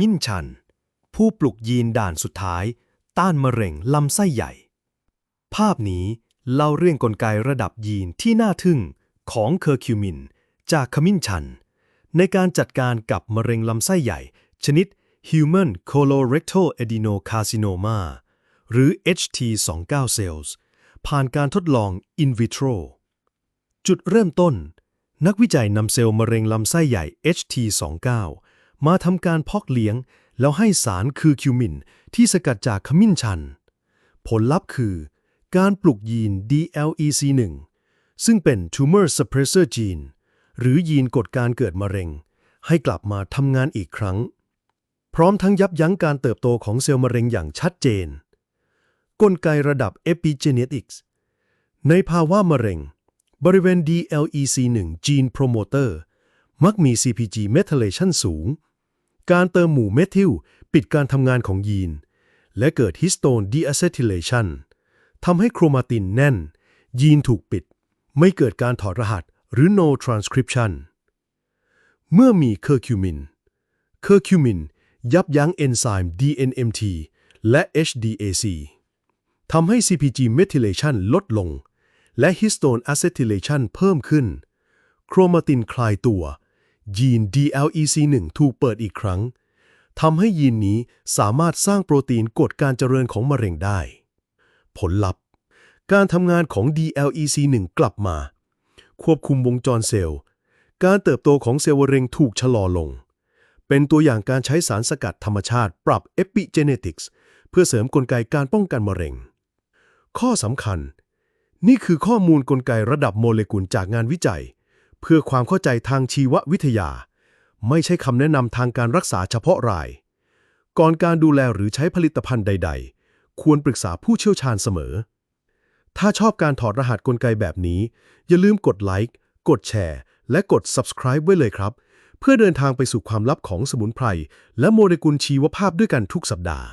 มิ้นชัน ผู้ปลุกยีนด่านสุดท้าย ต้านมะเร็งลำไส้ใหญ่ ภาพนี้เล่าเรื่องกลไกระดับยีนที่น่าทึ่งของเคอร์คิวมิน จากขมิ้นชัน ในการจัดการกับมะเร็งลำไส้ใหญ่ ชนิด Human Colorectal Adenocarcinoma หรือ HT29 cells ผ่านการทดลอง in vitro จุดเริ่มต้น นักวิจัยนำเซลล์มะเร็งลำไส้ใหญ่ HT29 มาทำการพอกเลี้ยง แล้วให้สารคือคิวมินที่สกัดจากขมิ้นชัน ผลลัพธ์คือ การปลุกยีน DLEC1 ซึ่งเป็น Tumor Suppressor Gene หรือยีนกดการเกิดมะเร็ง ให้กลับมาทำงานอีกครั้ง พร้อมทั้งยับยั้งการเติบโตของเซลล์มะเร็งอย่างชัดเจน กลไกระดับ Epigenetics ในภาวะมะเร็ง บริเวณ DLEC1 Gene Promoter มักมี CpG methylation สูง การเติมหมู่เมทิลปิดการทำงานของยีน และเกิดฮิสโตน deacetylation ทำให้โครมาตินแน่น ยีนถูกปิด ไม่เกิดการถอดรหัสหรือ no transcription เมื่อมีเคอร์คิวมิน เคอร์คิวมินยับยั้งเอนไซม์ DNMT และ HDAC ทำให้ CpG methylation ลดลง และ histone acetylation เพิ่มขึ้น โครมาตินคลายตัว ยีน DLEC1 ถูกเปิดอีกครั้งทำให้ยีนนี้สามารถสร้างโปรตีนกดการเจริญของมะเร็งได้ ผลลัพธ์ การทำงานของ DLEC1 กลับมา ควบคุมวงจรเซลล์ การเติบโตของเซลล์มะเร็งถูกชะลอลง เป็นตัวอย่างการใช้สารสกัดธรรมชาติปรับ epigenetics เพื่อเสริมกลไกการป้องกันมะเร็ง ข้อสำคัญ นี่คือข้อมูลกลไกระดับโมเลกุลจากงานวิจัย เพื่อความเข้าใจทางชีววิทยา ไม่ใช่คำแนะนำทางการรักษาเฉพาะราย ก่อนการดูแลหรือใช้ผลิตภัณฑ์ใด ๆ ควรปรึกษาผู้เชี่ยวชาญเสมอ ถ้าชอบการถอดรหัสกลไกแบบนี้ อย่าลืมกดไลค์กดแชร์และกด subscribe ไว้เลยครับ เพื่อเดินทางไปสู่ความลับของสมุนไพรและโมเลกุลชีวภาพด้วยกันทุกสัปดาห์